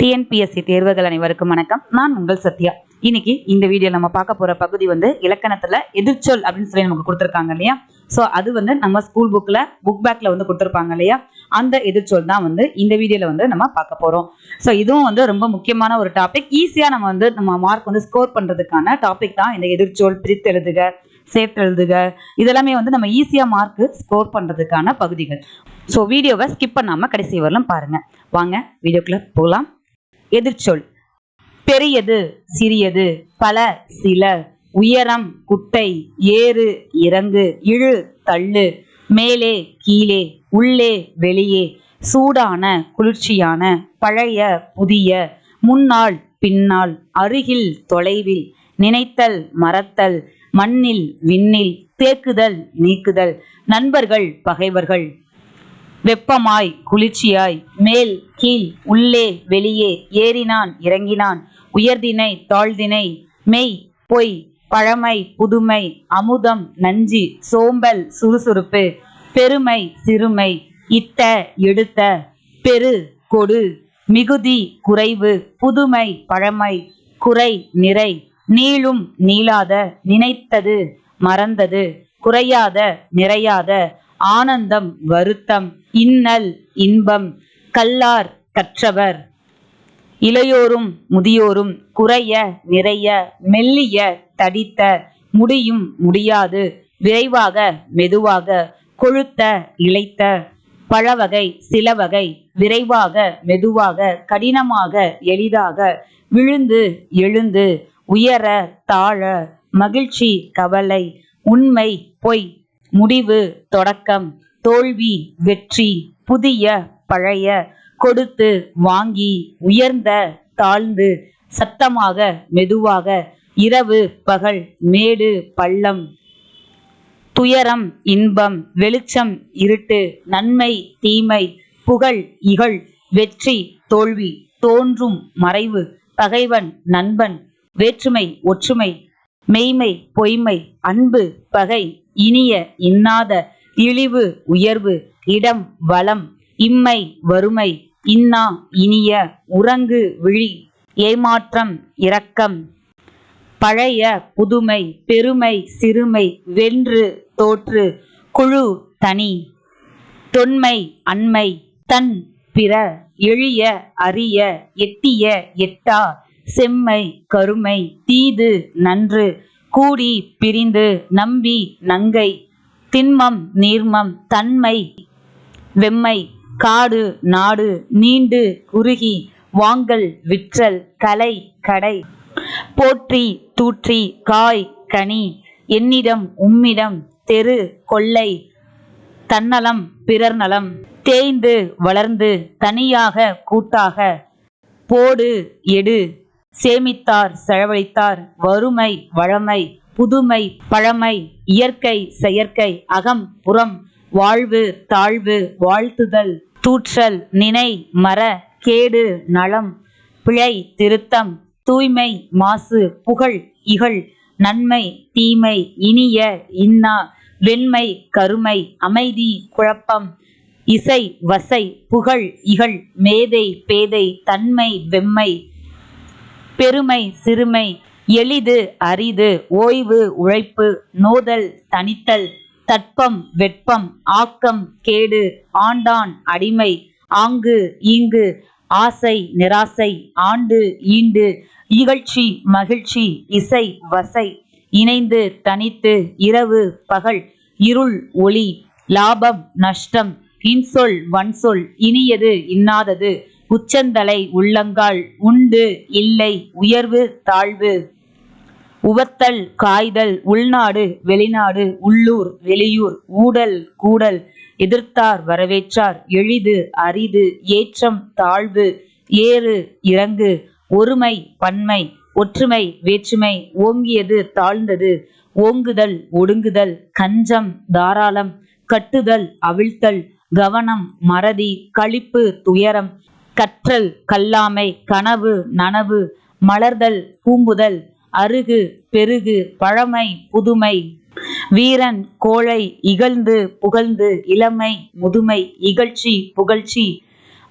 TNPSC தேர்வுகள் அனைவருக்கும் வணக்கம். நான் உங்கள் சத்யா. இன்னைக்கு இந்த வீடியோ நம்ம பார்க்க போற பகுதி வந்து இலக்கணத்துல எதிர்ச்சொல் அப்படின்னு சொல்லி நமக்கு கொடுத்துருக்காங்க இல்லையா? ஸோ அது வந்து நம்ம ஸ்கூல் புக்ல புக் பேக்ல வந்து கொடுத்துருப்பாங்க இல்லையா? அந்த எதிர்ச்சொல் தான் வந்து இந்த வீடியோல வந்து நம்ம பார்க்க போறோம். ஸோ இதுவும் வந்து ரொம்ப முக்கியமான ஒரு டாபிக் ஈஸியா நம்ம வந்து நம்ம மார்க் வந்து ஸ்கோர் பண்றதுக்கான டாபிக் தான் இந்த எதிர்ச்சொல் பிரித்து எழுதுக சேர்த்து எழுதுக. இதெல்லாமே வந்து நம்ம ஈஸியா மார்க் ஸ்கோர் பண்றதுக்கான பகுதிகள். ஸோ வீடியோவை ஸ்கிப் பண்ணாம கடைசி வரலாம் பாருங்க. வாங்க வீடியோக்குள்ள போகலாம். எதிர்ச்சொல். பெரியது சிறியது பல சில உயரம் குட்டை ஏறு இறங்கு இழு தள்ளு மேலே கீழே உள்ளே வெளியே சூடான குளிர்ச்சியான பழைய புதிய முன்னால் பின்னால் அருகில் தொலைவில் நினைத்தல் மறத்தல் மண்ணில் விண்ணில் தேக்குதல் நீக்குதல் நண்பர்கள் பகைவர்கள். வெப்பமாய் குளிர்ச்சியாய் மேல் கீழ் உள்ளே வெளியே ஏறினான் இறங்கினான். உயர்தினை தாழ்தினை மெய் பொய் பழமை புதுமை அமுதம் நஞ்சு சோம்பல் சுறுசுறுப்பு பெருமை சிறுமை இத்த எடுத்த பெரு கொடு மிகுதி குறைவு புதுமை பழமை குறை நிறை நீளும் நீளாத நினைத்தது மறந்தது குறையாத நிறையாத ஆனந்தம் வருத்தம் இன்னல் இன்பம் கல்லார் கற்றவர். இளையோரும் முதியோரும் குறைய நிறைய மெல்லிய தடித்த முடியும் முடியாது. விரைவாக மெதுவாக கொழுத்த இளைத்த பழவகை சிலவகை விரைவாக மெதுவாக கடினமாக எளிதாக விழுந்து எழுந்து உயர தாழ மகிழ்ச்சி கவலை உண்மை பொய் முடிவு தொடக்கம் தோல்வி வெற்றி புதிய பழைய கொடுத்து வாங்கி உயர்ந்த தாழ்ந்து சத்தமாக மெதுவாக இரவு பகல் மேடு பள்ளம் துயரம் இன்பம் வெளிச்சம் இருட்டு நன்மை தீமை புகழ் இகழ் வெற்றி தோல்வி தோன்றும் மறைவு பகைவன் நண்பன் வேற்றுமை ஒற்றுமை மெய்மை பொய்மை அன்பு பகை இனிய இன்னாத இழிவு உயர்வு இடம் வளம் இம்மை வறுமை இன்னா இனிய உறங்கு விழி ஏமாற்றம் இரக்கம். பழைய புதுமை பெருமை சிறுமை வென்று தோற்று குழு தனி. தொன்மை அண்மை தன் பிற எளிய அரிய எட்டிய எட்டா செம்மை கருமை தீது நன்று கூடி பிரிந்து நம்பி நங்கை திண்மம் நீர்மம் தன்மை வெம்மை காடு நாடு நீண்டு குறுகி வாங்கல் விற்றல் கலை கடை. போற்றி தூற்றி காய் கனி என்னிடம் உம்மிடம் தெரு கொள்ளை தன்னலம் பிறர் நலம். தேய்ந்து வளர்ந்து தனியாக கூட்டாக. போடு எடு சேமித்தார் செலவழித்தார் வறுமை வழமை புதுமை பழமை இயற்கை செயற்கை அகம் புறம் வாழ்வு தாழ்வு வாழ்த்துதல். தூற்றல் நினை மர கேடு நலம் பிழை திருத்தம் தூய்மை மாசு புகழ் இகழ் நன்மை தீமை இனிய இன்னா வெண்மை கருமை அமைதி குழப்பம் இசை வசை புகழ் இகழ் மேதை பேதை தன்மை வெம்மை பெருமை சிறுமை எளிது அரிது ஓய்வு உழைப்பு நோதல் தனித்தல் தட்பம் வெட்பம் ஆக்கம் கேடு ஆண்டான் அடிமை ஆங்கு ஈங்கு ஆசை நிராசை ஆண்டு ஈண்டு இகழ்ச்சி மகிழ்ச்சி இசை வசை இணைந்து தனித்து இரவு பகல் இருள் ஒளி லாபம் நஷ்டம் இன்சொல் வன்சொல் இனியது இன்னாதது உச்சந்தலை உள்ளங்கால் உண்டு இல்லை உயர்வு தாழ்வு உவத்தல் காய்தல் உள்நாடு வெளிநாடு உள்ளூர் வெளியூர் ஊடல் கூடல் எதிர்த்தார் வரவேற்றார் எளிது அரிது ஏற்றம் தாழ்வு ஏறு இறங்கு ஒருமை பன்மை ஒற்றுமை வேற்றுமை ஓங்கியது தாழ்ந்தது ஓங்குதல் ஒடுங்குதல் கஞ்சம் தாராளம் கட்டுதல் அவிழ்த்தல் கவனம் மறதி களிப்பு துயரம் கற்றல் கல்லாமை கனவு நனவு மலர்தல் பூம்புதல் அருகு பெருகு பழமை புதுமை. வீரன் கோழை இகழ்ந்து புகழ்ந்து. இளமை முதுமை இகழ்ச்சி புகழ்ச்சி.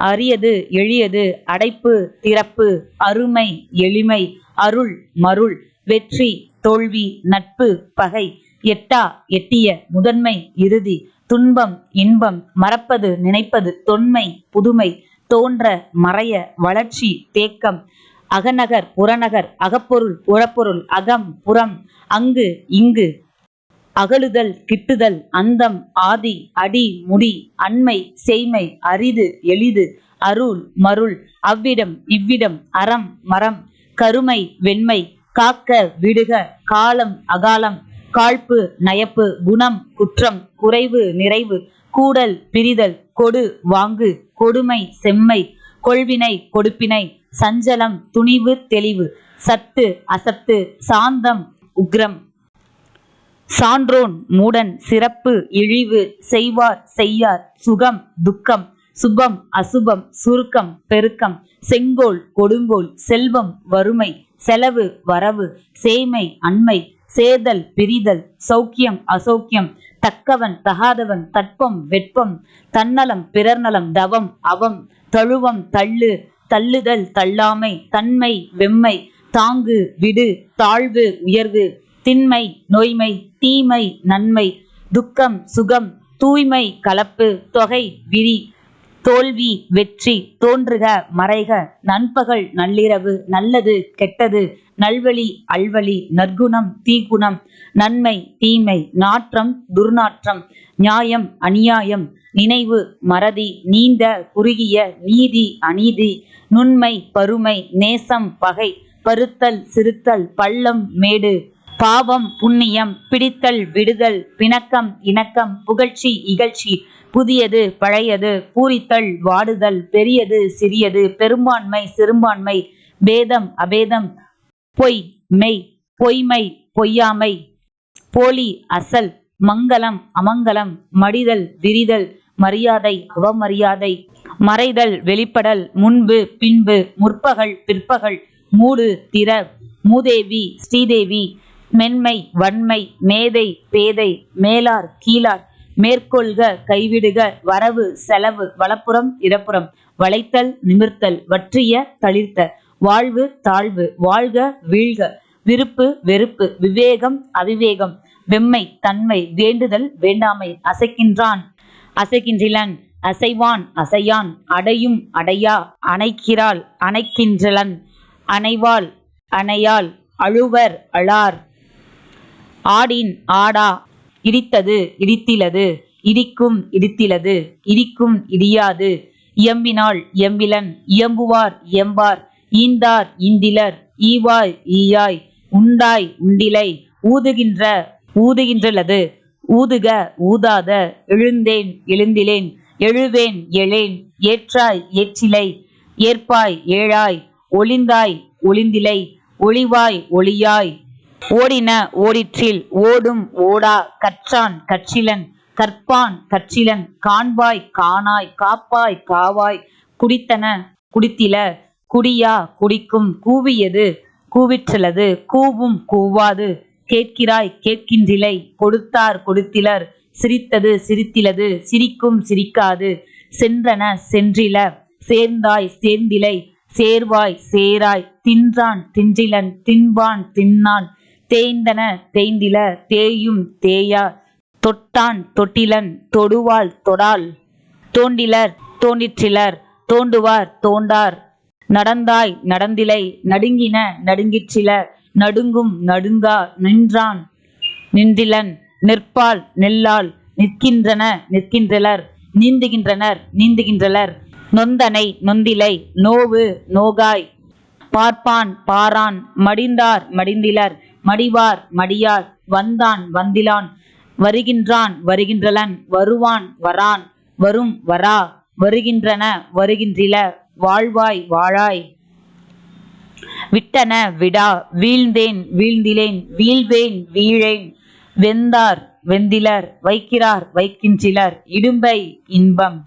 அரியது எளியது. அடைப்பு திறப்பு. அருமை எளிமை. அருள் மருள். வெற்றி தோல்வி நட்பு பகை. எட்டா எட்டிய முதன்மை இறுதி. துன்பம் இன்பம். மறப்பது நினைப்பது தொன்மை புதுமை. தோன்ற மறைய வளர்ச்சி தேக்கம். அகநகர் புறநகர் அகப்பொருள் உழப்பொருள் அகம் புறம் அங்கு இங்கு. அகழுதல் கிட்டுதல் அந்தம் ஆதி அடி முடி அண்மை செய்மை அரிது எளிது அருள் மருள் அவ்விடம் இவ்விடம் அறம் மரம் கருமை வெண்மை காக்க விடுக காலம் அகாலம் காழ்ப்பு நயப்பு குணம் குற்றம் குறைவு நிறைவு கூடல் பிரிதல் கொடு வாங்கு கொடுமை செம்மை கொள்வினை கொடுப்பினை சஞ்சலம் துணிவு தெளிவு சத்து அசத்து சாந்தம் உக்ரம். சான்றோன் மூடன் சிறப்பு இழிவு செய்வார் செய்யார் சுகம் துக்கம் சுபம் அசுபம் சுருக்கம் பெருக்கம் செங்கோல் கொடுங்கோல் செல்வம் வறுமை செலவு வரவு சேமை அண்மை சேதல் பிரிதல் சௌக்கியம் அசௌக்கியம் தக்கவன் தகாதவன் தட்பம் வெட்பம் தன்னலம் பிறர்நலம் தவம் அவம் தழுவம் தள்ளு தள்ளுதல் தள்ளாமை தன்மை வெம்மை தாங்கு விடு தாழ்வு உயர்வு திண்மை நோய்மை தீமை நன்மை துக்கம் சுகம் தூய்மை கலப்பு தொகை விரி தோல்வி வெற்றி தோன்றுக மறைக. நண்பகல் நள்ளிரவு நல்லது கெட்டது. நல்வழி அல்வழி நற்குணம் தீகுணம் நன்மை தீமை நாற்றம் துர்நாற்றம். நியாயம் அநியாயம் நினைவு மறதி நீண்ட குறுகிய நீதி அநீதி. நுண்மை பருமை நேசம் பகை பருத்தல் சிறுத்தல் பள்ளம் மேடு. பாவம் புண்ணியம் பிடித்தல் விடுதல் பிணக்கம் இணக்கம் புகழ்ச்சி இகழ்ச்சி புதியது பழையது பூரித்தல் வாடுதல் பெரியது சிறியது பெரும்பான்மை சிறுபான்மை பேதம் அபேதம் பொய் மெய் பொய்மை பொய்யாமை போலி அசல் மங்களம் அமங்கலம் மடிதல் விரிதல் மரியாதை அவமரியாதை மறைதல் வெளிப்படல் முன்பு பின்பு முற்பகல் பிற்பகல் மூடு திற மூதேவி ஸ்ரீதேவி மென்மை வன்மை மேதை பேதை மேலார் கீழார் மேற்கொள்க கைவிடுக வரவு செலவு வலப்புறம் இடப்புறம் வளைத்தல் நிமிர்த்தல் வற்றிய தளிர்த்த வாழ்வு தாழ்வு வாழ்க வீழ்க விருப்பு வெறுப்பு விவேகம் அவிவேகம் வெம்மை தன்மை வேண்டுதல் வேண்டாமை அசைக்கின்றான் அசைக்கின்றிலன் அசைவான் அசையான் அடையும் அடையா அணைக்கிறாள் அணைக்கின்றலன் அணைவாள் அணையாள் அழுவர் அழார் ஆடின் ஆடா இடித்தது இடித்திலது இடிக்கும் இடித்திலது இடிக்கும் இடியாது. இயம்பினாள் இயம்பிலன் இயம்புவார் இயம்பார் ஈந்தார் ஈந்திலர் ஈவாய் ஈயாய் உண்டாய் உண்டிலை ஊதுகின்ற ஊதுகின்றலது. ஊதுக ஊதாத எழுந்தேன் எழுந்திலேன் எழுவேன் எழேன் ஏற்றாய் ஏற்றிலை ஏற்பாய் ஏழாய் ஒளிந்தாய் ஒளிந்திலை ஒளிவாய் ஒளியாய் ஓடின ஓடிற்றில் ஓடும் ஓடா கற்றான் கற்றிலன் கற்பான் கற்றிலன் காண்பாய் காணாய் காப்பாய் காவாய் குடித்தன குடித்தில குடியா குடிக்கும் கூவியது கூவிற்றலது கூவும் கூவாது கேட்கிறாய் கேட்கின்றிலை கொடுத்தார் கொடுத்திலர் சிரித்தது சிரித்திலது சிரிக்கும் சிரிக்காது சென்றன சென்றில சேர்ந்தாய் சேர்ந்திலை சேர்வாய் சேராய் தின்றான் தின்றிலன் தின்பான் தின்னான் தேய்ந்தன தேய்ந்தில தேயும் தேயா. தொட்டான் தொட்டிலன் தொடுவாள் தொடால் தோண்டிலர் தோண்டிற்றிலர் தோண்டுவார் தோண்டார். நடந்தாய் நடந்திலை நடுங்கின நடுங்கிற்றில நடுங்கும் நடுங்கா நின்றான். நின்றிலன் நிற்பால் நெல்லால் நிற்கின்றன நிற்கின்றலர். நீந்துகின்றனர் நீந்துகின்றலர். நொந்தனை நொந்திலை நோவு நோகாய். பார்ப்பான் பாரான். மடிந்தார் மடிந்திலர். மடிவார் மடியார் வந்தான் வந்திலான் வருகின்றான் வருகின்றலன் வருவான் வரான் வரும் வரா வருகின்றன வருகின்றில வாழ்வாய் வாழாய். விட்டன விடா வீழ்ந்தேன் வீழ்ந்திலேன் வீழ்வேன் வீழேன். வெந்தார் வெந்திலர் வைக்கிறார் வைக்கின்றிலர் இடும்பை இன்பம்.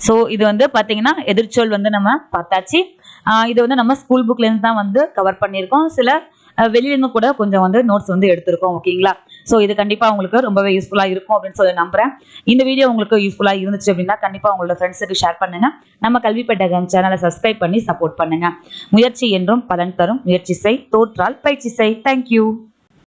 ஸோ இது வந்து பார்த்தீங்கன்னா எதிர்ச்சொல் வந்து நம்ம பார்த்தாச்சு. இது வந்து நம்ம ஸ்கூல் புக்லேருந்து தான் வந்து கவர் பண்ணியிருக்கோம். சில அஹ் கூட கொஞ்சம் வந்து நோட்ஸ் வந்து எடுத்திருக்கோம் ஓகேங்களா ஸோ இது கண்டிப்பாக உங்களுக்கு ரொம்பவே யூஸ்ஃபுல்லாக இருக்கும் அப்படின்னு சொல்லி நம்புறேன். இந்த வீடியோ உங்களுக்கு யூஸ்ஃபுல்லாக இருந்துச்சு அப்படின்னா கண்டிப்பாக உங்களோட ஃப்ரெண்ட்ஸுக்கு ஷேர் பண்ணுங்க. நம்ம கல்வி பெட்டகம் சேனலை சப்ஸ்கிரைப் பண்ணி சப்போர்ட் பண்ணுங்க. முயற்சி என்றும் பலன் தரும். முயற்சி செய் தோற்றால் பயிற்சி செய். தேங்க்யூ